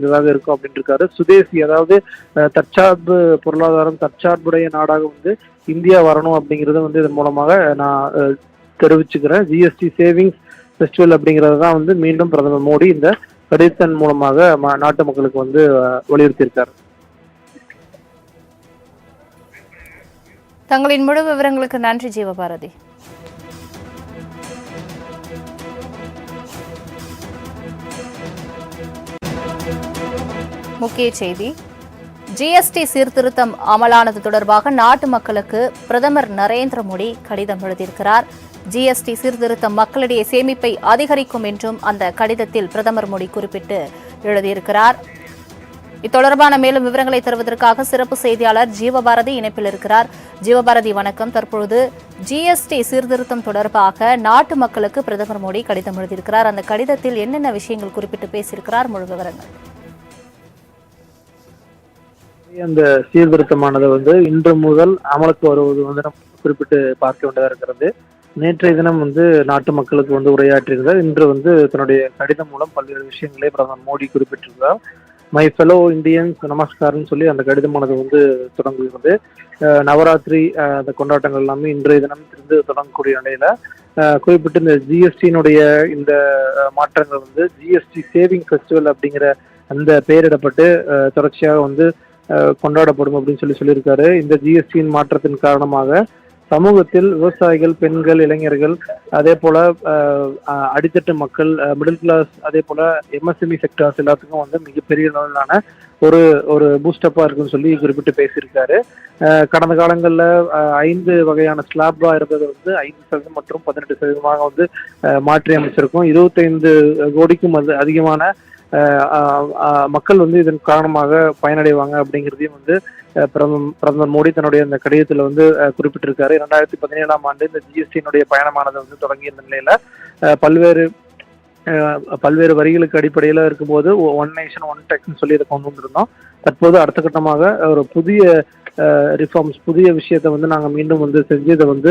இதுவாக இருக்கும் அப்படின்னு இருக்காரு சுதேசி அதாவது தற்சார்பு பொருளாதாரம் தற்சார்புடைய நாடாக வந்து இந்தியா வரணும் அப்படிங்கறத வந்து இதன் மூலமாக நான் தெரிவிச்சுக்கிறேன். ஜிஎஸ்டி சேவிங்ஸ் ஃபெஸ்டிவல் அப்படிங்கிறது தான் வந்து மீண்டும் பிரதமர் மோடி இந்த கடிதத்தின் மூலமாக நாட்டு மக்களுக்கு வந்து அஹ், வலியுறுத்தியிருக்காரு. தங்களின் முழு விவரங்களுக்கு நன்றி ஜீவபாரதி. முக்கிய செய்தி. ஜிஎஸ்டி சீர்திருத்தம் அமலானது தொடர்பாக நாட்டு மக்களுக்கு பிரதமர் நரேந்திர மோடி கடிதம் எழுதியிருக்கிறார். ஜிஎஸ்டி சீர்திருத்தம் மக்களிடையே சேமிப்பை அதிகரிக்கும் என்றும் அந்த கடிதத்தில் பிரதமர் மோடி குறிப்பிட்டு எழுதியிருக்கிறார். இத்தொடர்பான மேலும் விவரங்களை தருவதற்காக சிறப்பு செய்தியாளர் ஜீவபாரதி இணைப்பில் இருக்கிறார். ஜீவபாரதி வணக்கம். தற்பொழுது ஜிஎஸ்டி சீர்திருத்தம் தொடர்பாக நாட்டு மக்களுக்கு பிரதமர் மோடி கடிதம் எழுதியிருக்கிறார். அந்த கடிதத்தில் என்னென்ன விஷயங்கள் குறிப்பிட்டு பேசியிருக்கிறார்? முழு விவரங்கள். அந்த சீர்திருத்தமானது வந்து இன்று முதல் அமலுக்கு வருவது வந்து நம்ம குறிப்பிட்டு பார்க்க வேண்டியதாக இருக்கிறது. நேற்றைய தினம் வந்து நாட்டு மக்களுக்கு வந்து உரையாற்றியிருந்தார். இன்று வந்து தன்னுடைய கடிதம் மூலம் பல்வேறு விஷயங்களை பிரதமர் மோடி குறிப்பிட்டிருந்தார் மை ஃபெலோ இந்தியன்ஸ் நமஸ்கார்னு சொல்லி அந்த கடிதமானது வந்து தொடங்குகிறது. நவராத்திரி அந்த கொண்டாட்டங்கள் எல்லாமே இன்றைய தினம் இருந்து தொடங்கக்கூடிய நிலையில குறிப்பிட்டு இந்த ஜிஎஸ்டியினுடைய இந்த மாற்றங்கள் வந்து ஜிஎஸ்டி சேவிங் ஃபெஸ்டிவல் அப்படிங்கிற அந்த பெயரிடப்பட்டு தொடர்ச்சியாக வந்து கொண்டாடப்படும் அப்படின்னு சொல்லி சொல்லியிருக்காரு. இந்த ஜிஎஸ்டியின் மாற்றத்தின் காரணமாக சமூகத்தில் விவசாயிகள் பெண்கள் இளைஞர்கள் அதே போல அடித்தட்டு மக்கள் மிடில் கிளாஸ் அதே போல எம்எஸ்எம்இ செக்டர்ஸ் எல்லாத்துக்கும் வந்து மிகப்பெரிய அளவிலான ஒரு ஒரு பூஸ்டப்பா இருக்குன்னு சொல்லி குறிப்பிட்டு பேசியிருக்காரு. கடந்த காலங்களில் ஐந்து வகையான ஸ்லாப்பா இருந்தது வந்து ஐந்து சதவீதம் மற்றும் பதினெட்டு சதவீதமாக வந்து மாற்றி அமைச்சிருக்கோம். இருபத்தைந்து கோடிக்கும் அது அதிகமான மக்கள் வந்து இதன் காரணமாக பயனடைவாங்க அப்படிங்கிறதையும் வந்து பிரதமர் பிரதமர் மோடி தன்னுடைய அந்த கடிதத்தில் வந்து குறிப்பிட்டிருக்காரு. இரண்டாயிரத்தி பதினேழாம் ஆண்டு இந்த ஜிஎஸ்டியினுடைய பயணமானது வந்து தொடங்கிய நிலையில பல்வேறு பல்வேறு வரிகளுக்கு அடிப்படையில் இருக்கும்போது ஒன் நேஷன் ஒன் டெக்ஸ்னு சொல்லி இதை கொண்டு வந்திருந்தோம். தற்போது அடுத்த கட்டமாக ஒரு புதிய ரிஃபார்ம்ஸ் புதிய விஷயத்தை வந்து நாங்கள் மீண்டும் வந்து செஞ்சு இதை வந்து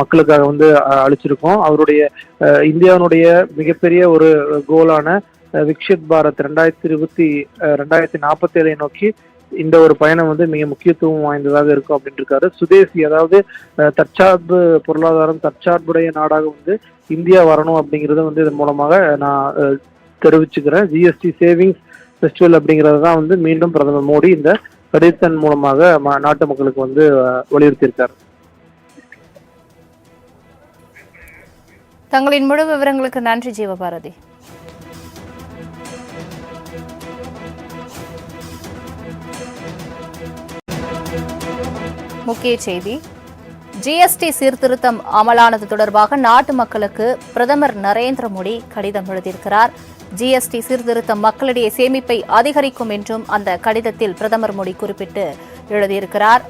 மக்களுக்காக வந்து அழிச்சிருக்கோம் அவருடைய இந்தியாவினுடைய மிகப்பெரிய ஒரு கோலான விக்ஷித் பாரத் ரெண்டாயிரத்தி இருபத்தி ரெண்டாயிரத்தி நாற்பத்தி ஏழை நோக்கி இந்த ஒரு பயணம் வந்து மிக முக்கியத்துவம் வாய்ந்ததாக இருக்கும் அப்படின்னு இருக்காரு சுதேசி அதாவது தற்சார்பு பொருளாதாரம் தற்சார்புடைய நாடாக வந்து இந்தியா வரணும் அப்படிங்கறத வந்து இதன் மூலமாக நான் தெரிவிச்சுக்கிறேன். ஜிஎஸ்டி சேவிங்ஸ் ஃபெஸ்டிவல் அப்படிங்கிறது தான் வந்து மீண்டும் பிரதமர் மோடி இந்த கடிதத்தின் மூலமாக நாட்டு மக்களுக்கு வந்து அஹ், வலியுறுத்தியிருக்காரு. தங்களின் முழு விவரங்களுக்கு நன்றி ஜீவபாரதி. முக்கிய செய்தி. ஜிஎஸ்டி சீர்திருத்தம் அமலானது தொடர்பாக நாட்டு மக்களுக்கு பிரதமர் நரேந்திர மோடி கடிதம் எழுதியிருக்கிறார். ஜிஎஸ்டி சீர்திருத்தம் மக்களிடையே சேமிப்பை அதிகரிக்கும் என்றும் அந்த கடிதத்தில் பிரதமர் மோடி குறிப்பிட்டு எழுதியிருக்கிறார்.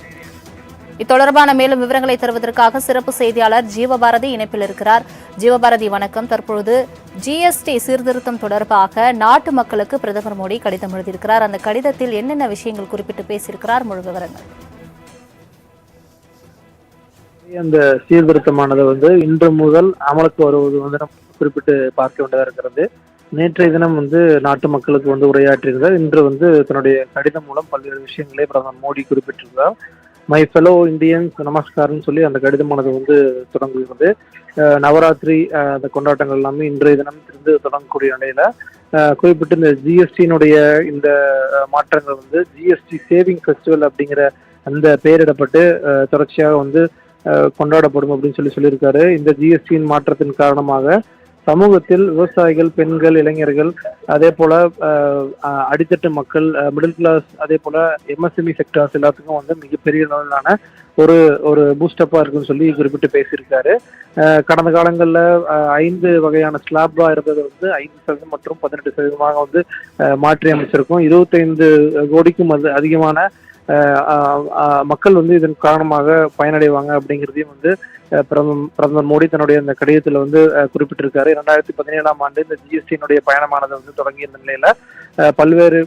இத்தொடர்பான மேலும் விவரங்களை தருவதற்காக சிறப்பு செய்தியாளர் ஜீவபாரதி இணைப்பில் இருக்கிறார். ஜீவபாரதி வணக்கம். தற்பொழுது ஜிஎஸ்டி சீர்திருத்தம் தொடர்பாக நாட்டு மக்களுக்கு பிரதமர் மோடி கடிதம் எழுதியிருக்கிறார். அந்த கடிதத்தில் என்னென்ன விஷயங்கள் குறிப்பிட்டு பேசியிருக்கிறார்? முழு விவரங்கள். அந்த சீர்திருத்தமானது வந்து இன்று முதல் அமலுக்கு வருவது வந்து நம்ம குறிப்பிட்டு பார்க்க வேண்டியதாக இருக்கிறது. நேற்றைய தினம் வந்து நாட்டு மக்களுக்கு வந்து உரையாற்றியிருந்தார். இன்று வந்து தன்னுடைய கடிதம் மூலம் பல்வேறு விஷயங்களை பிரதமர் மோடி குறிப்பிட்டிருந்தார் மை ஃபெலோ இந்தியன்ஸ் நமஸ்கார்னு சொல்லி அந்த கடிதமானது வந்து தொடங்குகிறது. நவராத்திரி அந்த கொண்டாட்டங்கள் எல்லாமே இன்றைய தினம் இருந்து தொடங்கக்கூடிய நிலையில குறிப்பிட்டு இந்த ஜிஎஸ்டியினுடைய இந்த மாற்றங்கள் வந்து ஜிஎஸ்டி சேவிங் ஃபெஸ்டிவல் அப்படிங்கிற அந்த பெயரிடப்பட்டு தொடர்ச்சியாக வந்து கொண்டாடப்படும் அப்படின்னு சொல்லி சொல்லியிருக்காரு. இந்த ஜிஎஸ்டியின் மாற்றத்தின் காரணமாக சமூகத்தில் விவசாயிகள் பெண்கள் இளைஞர்கள் அதே போல அஹ், அஹ், அடித்தட்டு மக்கள் மிடில் கிளாஸ் அதே போல எம்எஸ்எம்இ செக்டர்ஸ் எல்லாத்துக்கும் வந்து மிகப்பெரிய அளவிலான ஒரு ஒரு பூஸ்டப்பா இருக்குன்னு சொல்லி குறிப்பிட்டு பேசியிருக்காரு. அஹ், கடந்த காலங்களில் ஐந்து வகையான ஸ்லாப்பா இருந்தது வந்து ஐந்து சதவீதம் மற்றும் பதினெட்டு சதவீதமாக வந்து மாற்றி அமைச்சிருக்கும். இருபத்தைந்து கோடிக்கும் அது அதிகமான மக்கள் வந்து இதன் காரணமாக பயனடைவாங்க அப்படிங்கிறதையும் வந்து பிரதமர் பிரதமர் மோடி தன்னுடைய அந்த கடிதத்தில் வந்து குறிப்பிட்டிருக்காரு. இரண்டாயிரத்தி பதினேழாம் ஆண்டு இந்த ஜிஎஸ்டியினுடைய பயணமானது வந்து தொடங்கியிருந்த நிலையில பல்வேறு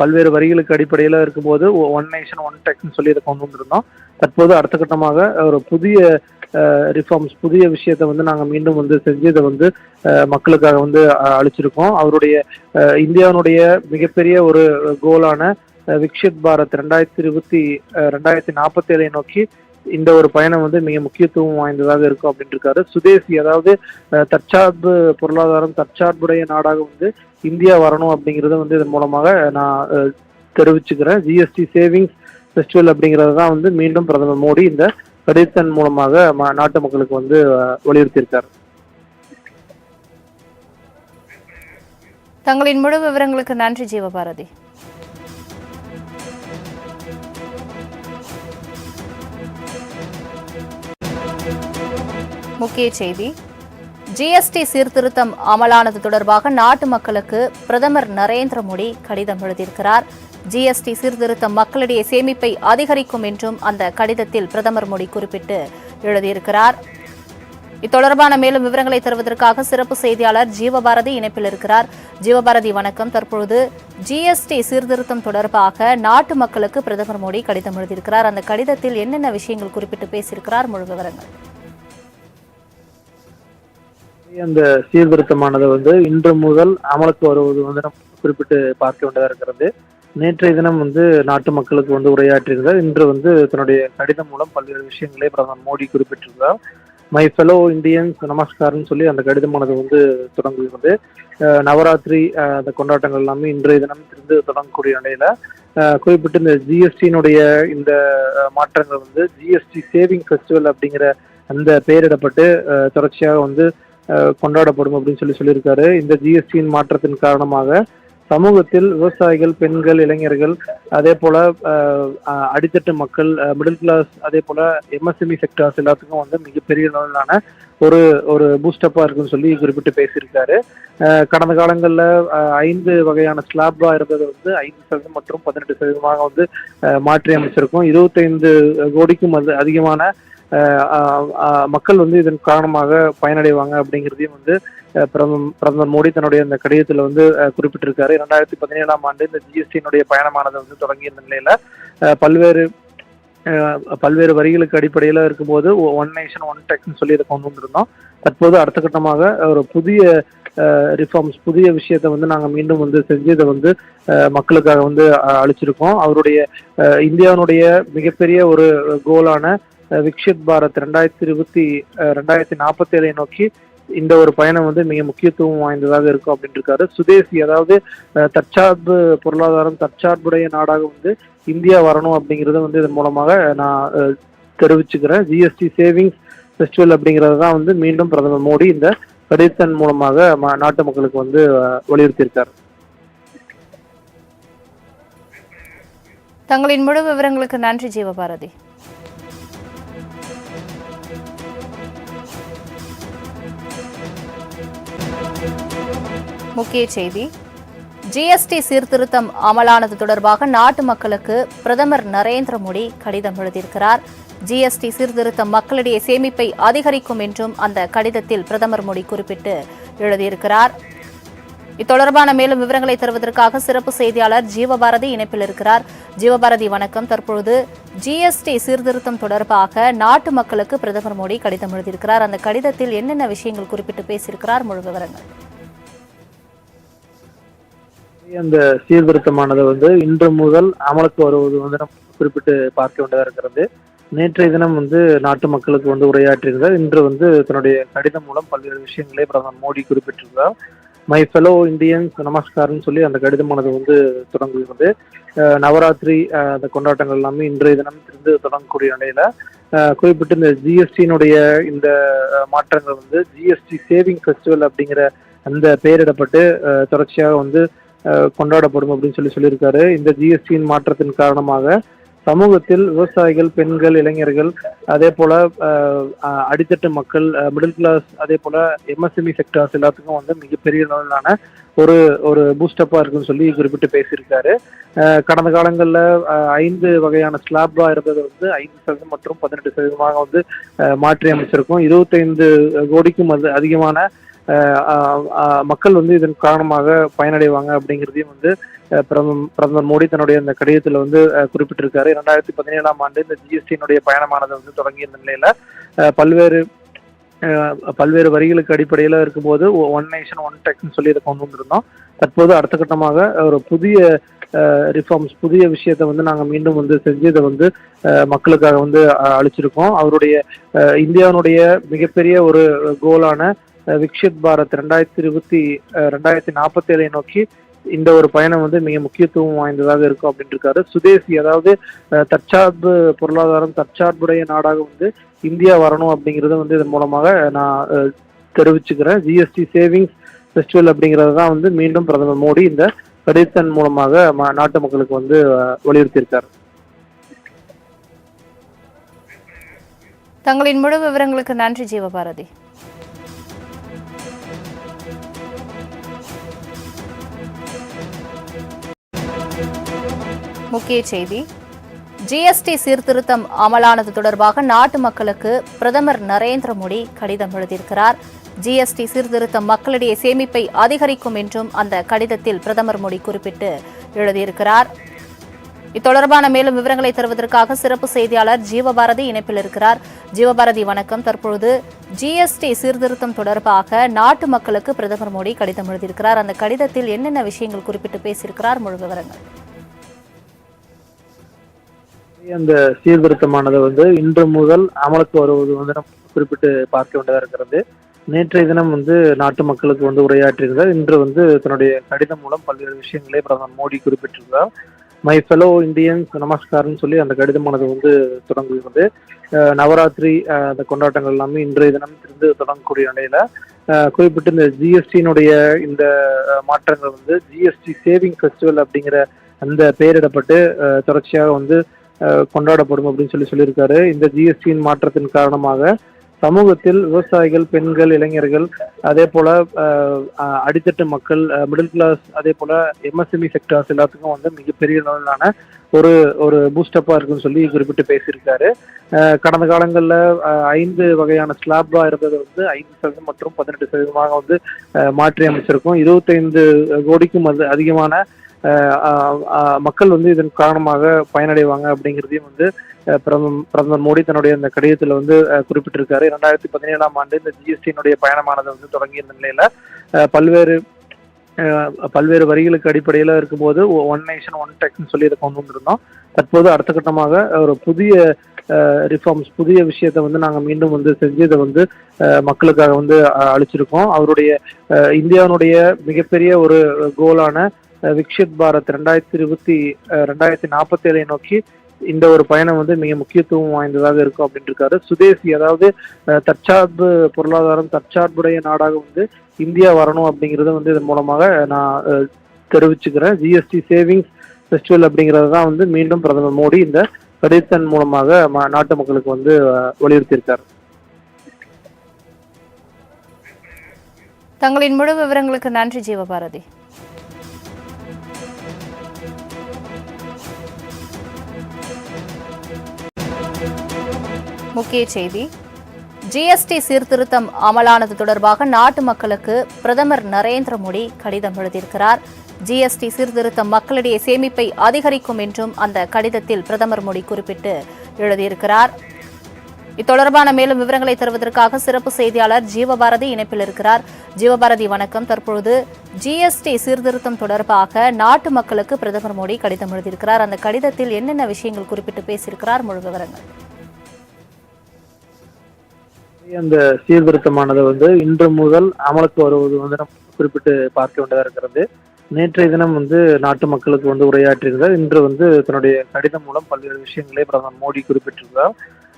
பல்வேறு வரிகளுக்கு அடிப்படையில் இருக்கும்போது ஒன் நேஷன் ஒன் டெக்ஸ்னு சொல்லி இதை கொண்டு வந்திருந்தோம். தற்போது அடுத்த கட்டமாக ஒரு புதிய ரிஃபார்ம்ஸ் புதிய விஷயத்தை வந்து நாங்கள் மீண்டும் வந்து செஞ்சு இதை வந்து மக்களுக்காக வந்து அழிச்சிருக்கோம் அவருடைய இந்தியாவினுடைய மிகப்பெரிய ஒரு கோலான விக்ஷித் பாரத் ரெண்டாயிரத்தி இருபத்தி ரெண்டாயிரத்தி நாற்பத்தி ஏழை நோக்கி இந்த ஒரு பயணம் வந்து மிக முக்கியத்துவம் வாய்ந்ததாக இருக்கும் அப்படின்னு இருக்காரு சுதேசி அதாவது அஹ், தற்சார்பு பொருளாதாரம் தற்சார்புடைய நாடாக வந்து இந்தியா வரணும் அப்படிங்கறத வந்து இதன் மூலமாக நான் தெரிவிச்சுக்கிறேன். ஜிஎஸ்டி சேவிங்ஸ் ஃபெஸ்டிவல் அப்படிங்கிறது தான் வந்து மீண்டும் பிரதமர் மோடி இந்த கடிதத்தின் மூலமாக நாட்டு மக்களுக்கு வந்து வலியுறுத்தியிருக்காரு. தங்களின் முழு விவரங்களுக்கு நன்றி ஜீவபாரதி. முக்கிய செய்தி. ஜிஎஸ்டி சீர்திருத்தம் அமலானது தொடர்பாக நாட்டு மக்களுக்கு பிரதமர் நரேந்திர மோடி கடிதம் எழுதியிருக்கிறார். ஜிஎஸ்டி சீர்திருத்தம் மக்களிடையே சேமிப்பை அதிகரிக்கும் என்றும் அந்த கடிதத்தில் பிரதமர் மோடி குறிப்பிட்டு எழுதியிருக்கிறார். இத்தொடர்பான மேலும் விவரங்களை தருவதற்காக சிறப்பு செய்தியாளர் ஜீவபாரதி இணைப்பில் இருக்கிறார். ஜீவபாரதி வணக்கம். தற்பொழுது ஜிஎஸ்டி சீர்திருத்தம் தொடர்பாக நாட்டு மக்களுக்கு பிரதமர் மோடி கடிதம் எழுதியிருக்கிறார். அந்த கடிதத்தில் என்னென்ன விஷயங்கள் குறிப்பிட்டு பேசியிருக்கிறார்? முழு விவரங்கள். அந்த சீர்திருத்தமானது வந்து இன்று முதல் அமலுக்கு வருவது வந்து நம்ம குறிப்பிட்டு பார்க்க வேண்டியதாக இருக்கிறது. நேற்றைய தினம் வந்து நாட்டு மக்களுக்கு வந்து உரையாற்றியிருந்தார். இன்று வந்து தன்னுடைய கடிதம் மூலம் பல்வேறு விஷயங்களை பிரதமர் மோடி குறிப்பிட்டிருந்தார் மை ஃபெலோ இந்தியன்ஸ் நமஸ்காரம்னு சொல்லி அந்த கடிதமானது வந்து தொடங்குகிறது. நவராத்திரி அந்த கொண்டாட்டங்கள் எல்லாமே இன்றைய தினம் இருந்து தொடங்கக்கூடிய நிலையில குறிப்பிட்டு இந்த ஜிஎஸ்டியினுடைய இந்த மாற்றங்கள் வந்து ஜிஎஸ்டி சேவிங் ஃபெஸ்டிவல் அப்படிங்கிற அந்த பெயரிடப்பட்டு தொடர்ச்சியாக வந்து கொண்டாடப்படும் அப்படின்னு சொல்லி சொல்லியிருக்காரு. இந்த ஜிஎஸ்டியின் மாற்றத்தின் காரணமாக சமூகத்தில் விவசாயிகள் பெண்கள் இளைஞர்கள் அதே போல அஹ், அடித்தட்டு மக்கள் மிடில் கிளாஸ் அதே போல எம்எஸ்எம்இ செக்டர்ஸ் எல்லாத்துக்கும் வந்து மிகப்பெரிய அளவிலான ஒரு ஒரு பூஸ்டப்பா இருக்குன்னு சொல்லி குறிப்பிட்டு பேசியிருக்காரு. கடந்த காலங்களில் ஐந்து வகையான ஸ்லாப்பா இருந்தது வந்து ஐந்து சதவீதம் மற்றும் பதினெட்டு சதவீதமாக வந்து மாற்றி அமைச்சிருக்கும். இருபத்தைந்து கோடிக்கும் அது அதிகமான மக்கள் வந்து இதன் காரணமாக பயனடைவாங்க அப்படிங்கிறதையும் வந்து பிரதமர் பிரதமர் மோடி தன்னுடைய அந்த கடிதத்தில் வந்து குறிப்பிட்டிருக்காரு. இரண்டாயிரத்தி பதினேழாம் ஆண்டு இந்த ஜிஎஸ்டியினுடைய பயணமானது வந்து தொடங்கிய நிலையில பல்வேறு பல்வேறு வரிகளுக்கு அடிப்படையில் இருக்கும்போது ஒன் நேஷன் ஒன் டெக்ஸ்னு சொல்லி இதை கொண்டு வந்திருந்தோம். தற்போது அடுத்த கட்டமாக ஒரு புதிய ரிஃபார்ம்ஸ் புதிய விஷயத்தை வந்து நாங்கள் மீண்டும் வந்து செஞ்சு இதை வந்து மக்களுக்காக வந்து அழிச்சிருக்கோம் அவருடைய இந்தியாவினுடைய மிகப்பெரிய ஒரு கோலான விக்ஷித் பாரத் ரெண்டாயிரத்தி இருபத்தி ரெண்டாயிரத்தி நாற்பத்தி ஏழை நோக்கி இந்த ஒரு பயணம் வந்து மிக முக்கியத்துவம் வாய்ந்ததாக இருக்கும் அப்படின்னு இருக்காரு. சுதேசி அதாவது தற்சார்பு பொருளாதாரம் தற்சார்புடைய நாடாக வந்து இந்தியா வரணும் அப்படிங்கறத வந்து இதன் மூலமாக நான் தெரிவிச்சுக்கிறேன். ஜிஎஸ்டி சேவிங்ஸ் ஃபெஸ்டிவல் அப்படிங்கிறது தான் வந்து மீண்டும் பிரதமர் மோடி இந்த கடிதத்தின் மூலமாக நாட்டு மக்களுக்கு வந்து அஹ், வலியுறுத்தியிருக்காரு. தங்களின் முழு விவரங்களுக்கு நன்றி ஜீவபாரதி. முக்கிய செய்தி. ஜிஎஸ்டி சீர்திருத்தம் அமலானது தொடர்பாக நாட்டு மக்களுக்கு பிரதமர் நரேந்திர மோடி கடிதம் எழுதியிருக்கிறார். ஜிஎஸ்டி சீர்திருத்தம் மக்களிடையே சேமிப்பை அதிகரிக்கும் என்றும் அந்த கடிதத்தில் பிரதமர் மோடி குறிப்பிட்டு எழுதியிருக்கிறார். இத்தொடர்பான மேலும் விவரங்களை தருவதற்காக சிறப்பு செய்தியாளர் ஜீவபாரதி இணைப்பில் இருக்கிறார். ஜீவபாரதி வணக்கம். தற்பொழுது ஜிஎஸ்டி சீர்திருத்தம் தொடர்பாக நாட்டு மக்களுக்கு பிரதமர் மோடி கடிதம் எழுதியிருக்கிறார். அந்த கடிதத்தில் என்னென்ன விஷயங்கள் குறிப்பிட்டு பேசியிருக்கிறார்? முழு விவரங்கள். அந்த சீர்திருத்தமானது வந்து இன்று முதல் அமலுக்கு வருவது வந்து நம்ம குறிப்பிட்டு பார்க்க வேண்டியதாக இருக்கிறது. நேற்றைய தினம் வந்து நாட்டு மக்களுக்கு வந்து உரையாற்றியிருந்தார். இன்று வந்து தன்னுடைய கடிதம் மூலம் பல்வேறு விஷயங்களை பிரதமர் மோடி குறிப்பிட்டிருந்தார் மை ஃபெலோ இந்தியன்ஸ் நமஸ்காரம்னு சொல்லி அந்த கடிதமானது வந்து தொடங்குகிறது. நவராத்திரி அந்த கொண்டாட்டங்கள் எல்லாமே இன்றைய தினத்திலிருந்து தொடங்கக்கூடிய நிலையில அஹ் குறிப்பிட்டு இந்த ஜிஎஸ்டியினுடைய இந்த மாற்றங்கள் வந்து ஜிஎஸ்டி சேவிங் ஃபெஸ்டிவல் அப்படிங்கிற அந்த பெயரிடப்பட்டு தொடர்ச்சியாக வந்து கொண்டாடப்படும் அப்படின்னு சொல்லி சொல்லியிருக்காரு. இந்த ஜிஎஸ்டியின் மாற்றத்தின் காரணமாக சமூகத்தில் விவசாயிகள் பெண்கள் இளைஞர்கள் அதே போல அடித்தட்டு மக்கள் மிடில் கிளாஸ் அதே போல எம்எஸ்எம்இ செக்டர்ஸ் எல்லாத்துக்கும் வந்து மிகப்பெரிய அளவிலான ஒரு ஒரு பூஸ்டப்பா இருக்குன்னு சொல்லி குறிப்பிட்டு பேசியிருக்காரு. கடந்த காலங்களில் ஐந்து வகையான ஸ்லாப்லா இருந்தது வந்து ஐந்து சதவீதம் மற்றும் பதினெட்டு சதவீதமாக வந்து மாற்றி அமைச்சிருக்கோம். இருபத்தைந்து கோடிக்கும் அது அதிகமான மக்கள் வந்து இதன் காரணமாக பயனடைவாங்க அப்படிங்கிறதையும் வந்து பிரதமர் பிரதமர் மோடி தன்னுடைய அந்த கடிதத்தில் வந்து குறிப்பிட்டிருக்காரு. இரண்டாயிரத்தி பதினேழாம் ஆண்டு இந்த ஜிஎஸ்டியினுடைய பயணமானது வந்து தொடங்கியிருந்த நிலையில பல்வேறு பல்வேறு வரிகளுக்கு அடிப்படையில் இருக்கும்போது ஒன் நேஷன் ஒன் டெக்ஸ்னு சொல்லி இதை கொண்டு வந்திருந்தோம். தற்போது அடுத்த கட்டமாக ஒரு புதிய ரிஃபார்ம்ஸ் புதிய விஷயத்தை வந்து நாங்கள் மீண்டும் வந்து செஞ்சு இதை வந்து அஹ், மக்களுக்காக வந்து அஹ், அவருடைய அஹ், இந்தியாவினுடைய மிகப்பெரிய ஒரு கோலான விக்ஷித் பாரத் ரெண்டாயிரத்தி இருபத்தி ரெண்டாயிரத்தி நாற்பத்தி ஏழை நோக்கி இந்த ஒரு பயணம் வந்து மிக முக்கியத்துவம் வாய்ந்ததாக இருக்கும் அப்படின்னு இருக்காரு சுதேசி அதாவது அஹ், தற்சார்பு பொருளாதாரம் தற்சார்புடைய நாடாக வந்து இந்தியா வரணும் அப்படிங்கறத வந்து இதன் மூலமாக நான் தெரிவிச்சுக்கிறேன். ஜிஎஸ்டி சேவிங்ஸ் ஃபெஸ்டிவல் அப்படிங்கிறது தான் வந்து மீண்டும் பிரதமர் மோடி இந்த கடிதத்தின் மூலமாக நாட்டு மக்களுக்கு வந்து வலியுறுத்தியிருக்காரு. தங்களின் முழு விவரங்களுக்கு நன்றி ஜீவபாரதி. முக்கிய செய்தி. ஜிஎஸ்டி சீர்திருத்தம் அமலானது தொடர்பாக நாட்டு மக்களுக்கு பிரதமர் நரேந்திர மோடி கடிதம் எழுதியிருக்கிறார். ஜிஎஸ்டி சீர்திருத்தம் மக்களிடையே சேமிப்பை அதிகரிக்கும் என்றும் அந்த கடிதத்தில் பிரதமர் மோடி குறிப்பிட்டு எழுதியிருக்கிறார். இத்தொடர்பான மேலும் விவரங்களை தருவதற்காக சிறப்பு செய்தியாளர் ஜீவபாரதி இணைப்பில் இருக்கிறார். ஜீவபாரதி வணக்கம். தற்பொழுது ஜிஎஸ்டி சீர்திருத்தம் தொடர்பாக நாட்டு மக்களுக்கு பிரதமர் மோடி கடிதம் எழுதியிருக்கிறார். அந்த கடிதத்தில் என்னென்ன விஷயங்கள் குறிப்பிட்டு பேசியிருக்கிறார்? முழு விவரங்கள். அந்த சீர்திருத்தமானது வந்து இன்று முதல் அமலுக்கு வருவது வந்து நம்ம குறிப்பிட்டு பார்க்க வேண்டியதாக இருக்கிறது. நேற்றைய தினம் வந்து நாட்டு மக்களுக்கு வந்து உரையாற்றியிருந்தார். இன்று வந்து தன்னுடைய கடிதம் மூலம் பல்வேறு விஷயங்களை பிரதமர் மோடி குறிப்பிட்டிருந்தார் மை ஃபெலோ இந்தியன்ஸ் நமஸ்கார்னு சொல்லி அந்த கடிதமானது வந்து தொடங்குகிறது. நவராத்திரி அந்த கொண்டாட்டங்கள் எல்லாமே இன்றைய தினம் இருந்து தொடங்கக்கூடிய நிலையில குறிப்பிட்டு இந்த ஜிஎஸ்டியினுடைய இந்த மாற்றங்கள் வந்து ஜிஎஸ்டி சேவிங் ஃபெஸ்டிவல் அப்படிங்கிற அந்த பெயரிடப்பட்டு தொடர்ச்சியாக வந்து கொண்டாடப்படும் அப்படின்னு சொல்லி சொல்லியிருக்காரு. இந்த ஜிஎஸ்டியின் மாற்றத்தின் காரணமாக சமூகத்தில் விவசாயிகள் பெண்கள் இளைஞர்கள் அதே போல அடித்தட்டு மக்கள் மிடில் கிளாஸ் அதே போல எம்எஸ்எம்இ செக்டர்ஸ் எல்லாத்துக்கும் வந்து மிகப்பெரிய அளவிலான ஒரு ஒரு பூஸ்டப்பா இருக்குன்னு சொல்லி குறிப்பிட்டு பேசியிருக்காரு. கடந்த காலங்களில் ஐந்து வகையான ஸ்லாப்லாம் இருந்தது வந்து ஐந்து சதவீதம் மற்றும் பதினெட்டு சதவீதமாக வந்து மாற்றி அமைச்சிருக்கோம். இருபத்தைந்து கோடிக்கும் அது அதிகமான மக்கள் வந்து இதன் காரணமாக பயனடைவாங்க அப்படிங்கிறதையும் வந்து பிரதமர் பிரதமர் மோடி தன்னுடைய அந்த கடிதத்தில் வந்து குறிப்பிட்டிருக்காரு. இரண்டாயிரத்தி பதினேழாம் ஆண்டு இந்த ஜிஎஸ்டியினுடைய பயணமானது வந்து தொடங்கிய நிலையில பல்வேறு பல்வேறு வரிகளுக்கு அடிப்படையில் இருக்கும்போது ஒன் நேஷன் ஒன் டெக்ஸ்னு சொல்லி இதை கொண்டு வந்திருந்தோம். தற்போது அடுத்த கட்டமாக ஒரு புதிய ரிஃபார்ம்ஸ் புதிய விஷயத்தை வந்து நாங்கள் மீண்டும் வந்து செஞ்சு இதை வந்து மக்களுக்காக வந்து அழிச்சிருக்கோம் அவருடைய இந்தியாவினுடைய மிகப்பெரிய ஒரு கோலான விக்ஷித் பாரத் ரெண்டாயிரத்தி இருபத்தி ரெண்டாயிரத்தி நாற்பத்தி ஏழை நோக்கி இந்த ஒரு பயணம் வந்து மிக முக்கியத்துவம் வாய்ந்ததாக இருக்கும் அப்படின்னு இருக்காரு சுதேசி அதாவது தற்சார்பு பொருளாதாரம் தற்சார்புடைய நாடாக வந்து இந்தியா வரணும் அப்படிங்கறத வந்து இதன் மூலமாக நான் தெரிவிச்சுக்கிறேன். ஜிஎஸ்டி சேவிங்ஸ் ஃபெஸ்டிவல் அப்படிங்கிறது தான் வந்து மீண்டும் பிரதமர் மோடி இந்த கடிதத்தின் மூலமாக நாட்டு மக்களுக்கு வந்து அஹ், வலியுறுத்தியிருக்காரு. தங்களின் முழு விவரங்களுக்கு நன்றி ஜீவபாரதி. முக்கிய செய்தி. ஜிஎஸ்டி சீர்திருத்தம் அமலானது தொடர்பாக நாட்டு மக்களுக்கு பிரதமர் நரேந்திர மோடி கடிதம் எழுதியிருக்கிறார். ஜிஎஸ்டி சீர்திருத்தம் மக்களிடையே சேமிப்பை அதிகரிக்கும் என்றும் அந்த கடிதத்தில் பிரதமர் மோடி குறிப்பிட்டு எழுதியிருக்கிறார். இத்தொடர்பான மேலும் விவரங்களை தருவதற்காக சிறப்பு செய்தியாளர் ஜீவபாரதி இணைப்பில் இருக்கிறார். ஜீவபாரதி வணக்கம். தற்பொழுது ஜிஎஸ்டி சீர்திருத்தம் தொடர்பாக நாட்டு மக்களுக்கு பிரதமர் மோடி கடிதம் எழுதியிருக்கிறார். அந்த கடிதத்தில் என்னென்ன விஷயங்கள் குறிப்பிட்டு பேசியிருக்கிறார்? முழு விவரங்கள். அந்த சீர்திருத்தமானது வந்து இன்று முதல் அமலுக்கு வருவது வந்து நம்ம குறிப்பிட்டு பார்க்க வேண்டியதாக இருக்கிறது. நேற்றைய தினம் வந்து நாட்டு மக்களுக்கு வந்து உரையாற்றியிருந்தார் இன்று வந்து தன்னுடைய கடிதம் மூலம் பல்வேறு விஷயங்களை பிரதமர் மோடி குறிப்பிட்டிருந்தார்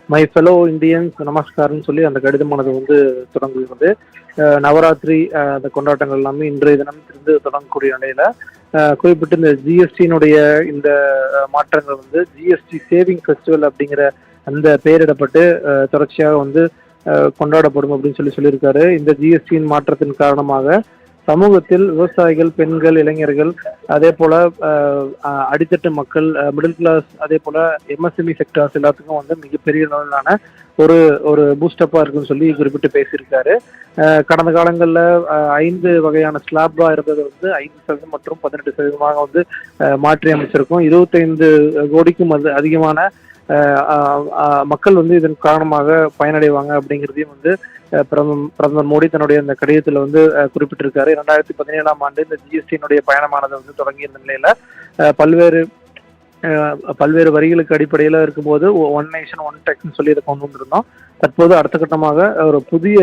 மை ஃபெலோ இந்தியன்ஸ் நமஸ்கார்னு சொல்லி அந்த கடிதமானது வந்து தொடங்குகிறது. நவராத்திரி அந்த கொண்டாட்டங்கள் எல்லாமே இன்றைய தினம் தொடங்கக்கூடிய நிலையில குறிப்பிட்டு இந்த ஜிஎஸ்டியினுடைய இந்த மாற்றங்கள் வந்து ஜிஎஸ்டி சேவிங் ஃபெஸ்டிவல் அப்படிங்கிற அந்த பெயரிடப்பட்டு தொடர்ச்சியாக வந்து கொண்டாடப்படும் அப்படின்னு சொல்லி சொல்லியிருக்காரு. இந்த ஜிஎஸ்டியின் மாற்றத்தின் காரணமாக சமூகத்தில் விவசாயிகள் பெண்கள் இளைஞர்கள் அதே போல அஹ், அஹ், அடித்தட்டு மக்கள் மிடில் கிளாஸ் அதே போல எம்எஸ்எம்இ செக்டர்ஸ் எல்லாத்துக்கும் வந்து மிகப்பெரிய அளவிலான ஒரு ஒரு பூஸ்டப்பா இருக்குன்னு சொல்லி குறிப்பிட்டு பேசியிருக்காரு. அஹ், கடந்த காலங்களில் ஐந்து வகையான ஸ்லாப்பா இருந்தது வந்து ஐந்து சதவீதம் மற்றும் பதினெட்டு சதவீதமாக வந்து மாற்றி அமைச்சிருக்கும். இருபத்தைந்து கோடிக்கும் அது அதிகமான மக்கள் வந்து இதன் காரணமாக பயனடைவாங்க அப்படிங்கிறதையும் வந்து பிரதமர் பிரதமர் மோடி தன்னுடைய அந்த கடிதத்தில் வந்து குறிப்பிட்டிருக்காரு. இரண்டாயிரத்தி பதினேழாம் ஆண்டு இந்த ஜிஎஸ்டியினுடைய பயணமானது வந்து தொடங்கியிருந்த நிலையில பல்வேறு பல்வேறு வரிகளுக்கு அடிப்படையில் இருக்கும்போது ஒன் நேஷன் ஒன் டேக்ஸ்னு சொல்லி இதை கொண்டு வந்திருந்தோம். தற்போது அடுத்த கட்டமாக ஒரு புதிய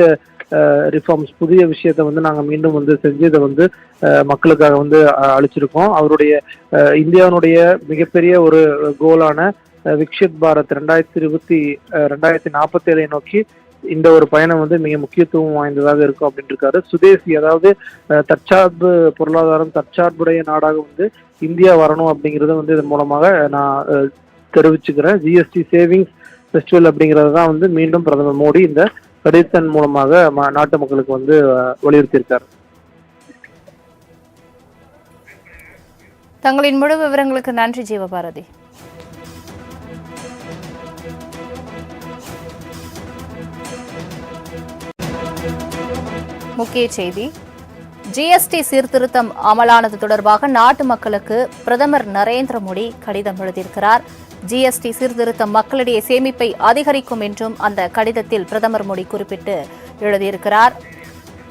ரிஃபார்ம்ஸ் புதிய விஷயத்தை வந்து நாங்கள் மீண்டும் வந்து செஞ்சு இதை வந்து அஹ், மக்களுக்காக வந்து அஹ், அவருடைய இந்தியாவினுடைய மிகப்பெரிய ஒரு கோலான விக்ஷித் பாரத் ரெண்டாயிரத்தி இருபத்தி ரெண்டாயிரத்தி நாற்பத்தி ஏழை நோக்கி இந்த ஒரு பயணம் வந்து மிக முக்கியத்துவம் வாய்ந்ததாக இருக்கும் அப்படின்னு இருக்காரு சுதேசி அதாவது அஹ், தற்சார்பு பொருளாதாரம் தற்சார்புடைய நாடாக வந்து இந்தியா வரணும் அப்படிங்கறத வந்து இதன் மூலமாக நான் தெரிவிச்சுக்கிறேன். ஜிஎஸ்டி சேவிங்ஸ் ஃபெஸ்டிவல் அப்படிங்கிறது தான் வந்து மீண்டும் பிரதமர் மோடி இந்த கடிதத்தின் மூலமாக நாட்டு மக்களுக்கு வந்து வலியுறுத்தி வலியுறுத்தியிருக்காரு. தங்களின் முழு விவரங்களுக்கு நன்றி ஜீவபாரதி. முக்கிய செய்தி. ஜிஎஸ்டி சீர்திருத்தம் அமலானது தொடர்பாக நாட்டு மக்களுக்கு பிரதமர் நரேந்திர மோடி கடிதம் எழுதியிருக்கிறார். ஜிஎஸ்டி சீர்திருத்தம் மக்களிடையே சேமிப்பை அதிகரிக்கும் என்றும் அந்த கடிதத்தில் பிரதமர் மோடி குறிப்பிட்டு எழுதியிருக்கிறார்.